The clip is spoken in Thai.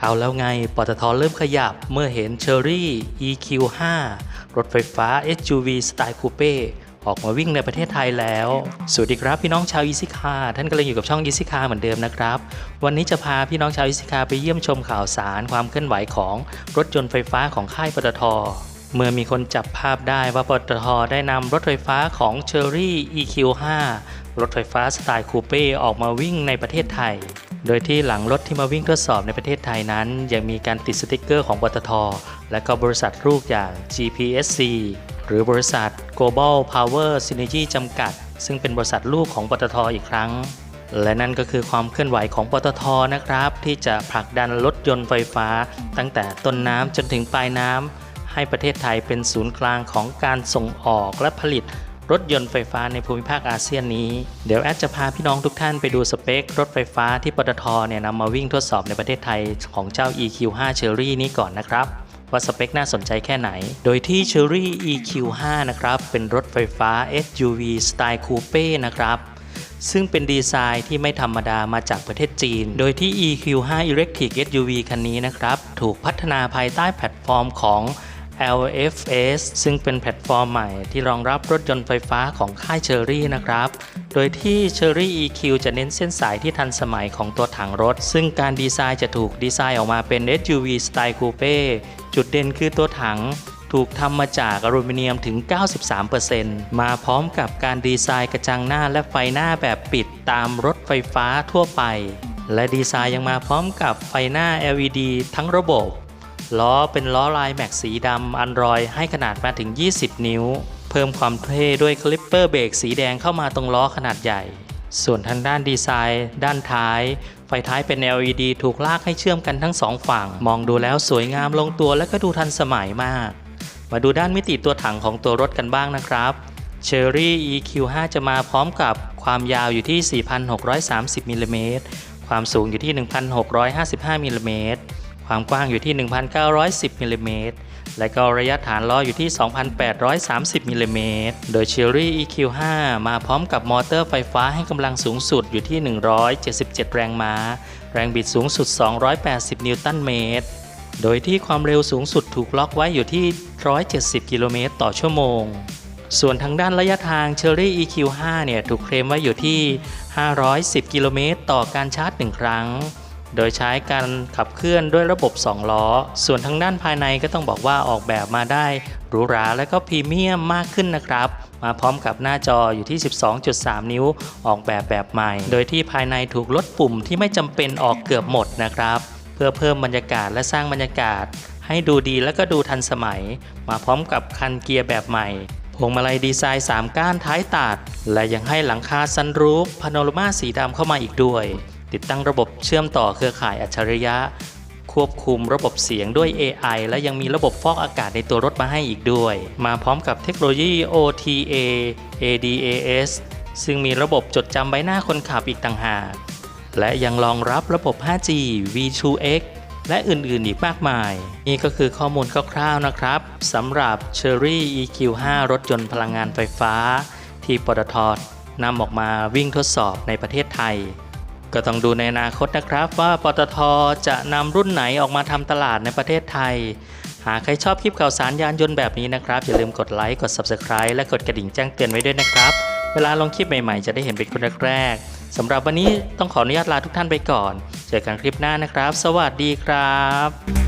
เอาแล้วไง ปตทเริ่มขยับเมื่อเห็น Cherry EQ5 รถไฟฟ้า SUV สไตล์คูเป้ออกมาวิ่งในประเทศไทยแล้ว สวัสดีครับพี่น้องชาวอีซิคาท่านกำลังอยู่กับช่องอีซิคาเหมือนเดิมนะครับ วันนี้จะพาพี่น้องชาวอีซิคาไปเยี่ยมชมข่าวสารความเคลื่อนไหวของรถยนต์ไฟฟ้าของค่ายปตท เมื่อมีคนจับภาพได้ว่าปตทได้นำรถไฟฟ้าของ Cherry EQ5 รถไฟฟ้าสไตล์คูเป้ออกมาวิ่งในประเทศไทย โดยที่หลังรถที่มาวิ่งทดสอบในประเทศไทยนั้น ยังมีการติดสติกเกอร์ของปตท และก็บริษัทลูกอย่าง GPSC หรือบริษัท Global Power Synergy จำกัด ซึ่งเป็นบริษัทลูกของปตทอีกครั้ง และนั่นก็คือความเคลื่อนไหวของปตทนะครับ ที่จะผลักดันรถยนต์ไฟฟ้า ตั้งแต่ต้นน้ำจนถึงปลายน้ำให้ประเทศไทยเป็นศูนย์กลางของการส่งออกและผลิต รถยนต์ไฟฟ้าในภูมิภาคอาเซียนนี้ เดี๋ยวแอดจะพาพี่น้องทุกท่านไปดูสเปค รถไฟฟ้าที่ปตทเนี่ยนำมาวิ่งทดสอบในประเทศไทยของเจ้า EQ5 Cherry นี้ก่อนนะครับว่าสเปคน่าสนใจแค่ไหน โดยที่ Cherry EQ5 นะครับ เป็นรถไฟฟ้า SUV สไตล์คูเป้นะครับ ซึ่งเป็นดีไซน์ที่ไม่ธรรมดามาจากประเทศจีน โดยที่ EQ5 Electric SUV คันนี้นะครับ ถูกพัฒนาภายใต้แพลตฟอร์มของ LFS ซึ่งเป็นแพลตฟอร์มใหม่ที่รองรับรถยนต์ไฟฟ้าของค่ายเชอรี่นะครับ โดยที่ Cherry EQ จะเน้นเส้นสายที่ทันสมัยของตัวถังรถ ซึ่งการดีไซน์จะถูกดีไซน์ออกมาเป็น SUV สไตล์คูเป้จุดเด่นคือตัวถังถูกทำมาจากอลูมิเนียมถึง 93%มาพร้อมกับการดีไซน์กระจังหน้าและไฟหน้าแบบปิดตามรถไฟฟ้าทั่วไป และดีไซน์ยังมาพร้อมกับไฟหน้า LED ทั้งระบบ ล้อเป็นล้อลายแม็กสีดำอันรอยให้ขนาดมาถึง 20 นิ้ว เพิ่มความเท่ด้วยคลิปเปอร์เบรกสีแดงเข้ามาตรงล้อขนาดใหญ่ ส่วนทางด้านดีไซน์ ด้านท้าย ไฟท้ายเป็น LED ถูกลากให้เชื่อมกันทั้งสองฝั่ง มองดูแล้วสวยงามลงตัวและก็ดูทันสมัยมาก มาดูด้านมิติตัวถังของตัวรถกันบ้างนะครับ Cherry EQ5 จะมาพร้อมกับความยาวอยู่ที่ 4,630มิลลิเมตรความสูงอยู่ที่ 1,655มิลลิเมตร ความกว้างอยู่ที่ 1,910มิลลิเมตรและก็ระยะฐานล้ออยู่ที่ 2,830มิลลิเมตร โดย Cherry EQ5 มาพร้อมกับมอเตอร์ไฟฟ้าให้กำลังสูงสุดอยู่ที่ 177 แรงม้า แรงบิดสูงสุด 280 นิวตันเมตร โดยที่ความเร็วสูงสุดถูกล็อกไว้อยู่ที่ 170 กิโลเมตรต่อชั่วโมง ส่วนทางด้านระยะทาง Cherry EQ5 เนี่ยถูกเคลมไว้อยู่ที่ 510 กิโลเมตรต่อการชาร์จ 1 ครั้ง โดยใช้การขับเคลื่อนด้วยระบบ 2 ล้อ ส่วนทางด้านภายในก็ต้องบอกว่าออกแบบมาได้หรูหราและก็พรีเมียมมากขึ้นนะครับ มาพร้อมกับหน้าจออยู่ที่ 12.3 นิ้วออกแบบแบบใหม่ โดยที่ภายในถูกลดปุ่มที่ไม่จำเป็นออกเกือบหมดนะครับ เพื่อเพิ่มบรรยากาศและสร้างบรรยากาศ ให้ดูดีและก็ดูทันสมัย มาพร้อมกับคันเกียร์แบบใหม่พวงมาลัยดีไซน์ 3 ก้านท้ายตัด และยังให้หลังคาซันรูฟพาโนรามาสีดำเข้ามาอีกด้วย ติดตั้งระบบเชื่อมต่อเครือข่ายอัจฉริยะ ควบคุมระบบเสียงด้วย AI และยังมีระบบฟอกอากาศในตัวรถมาให้อีกด้วย มาพร้อมกับเทคโนโลยี OTA ADAS ซึ่งมีระบบจดจำใบหน้าคนขับอีกต่างหาก และยังรองรับระบบ 5G V2X และอื่นๆ อีกมากมาย นี่ก็คือข้อมูลคร่าวๆ นะครับสำหรับ Cherry EQ5 รถยนต์พลังงานไฟฟ้า ที่ปตทนำออกมาวิ่งทดสอบในประเทศไทย ก็ต้องดูในอนาคตนะครับว่าปตทจะนำรุ่นไหนออกมาทำตลาดในประเทศไทย หากใครชอบคลิปข่าวสารยานยนต์แบบนี้นะครับ อย่าลืมกดไลค์กด Subscribe และกดกระดิ่งแจ้งเตือนไว้ด้วยนะครับ เวลาลงคลิปใหม่ๆ จะได้เห็นเป็นคนแรกๆสำหรับวันนี้ต้องขออนุญาตลาทุกท่านไปก่อน เจอกันคลิปหน้านะครับ สวัสดีครับ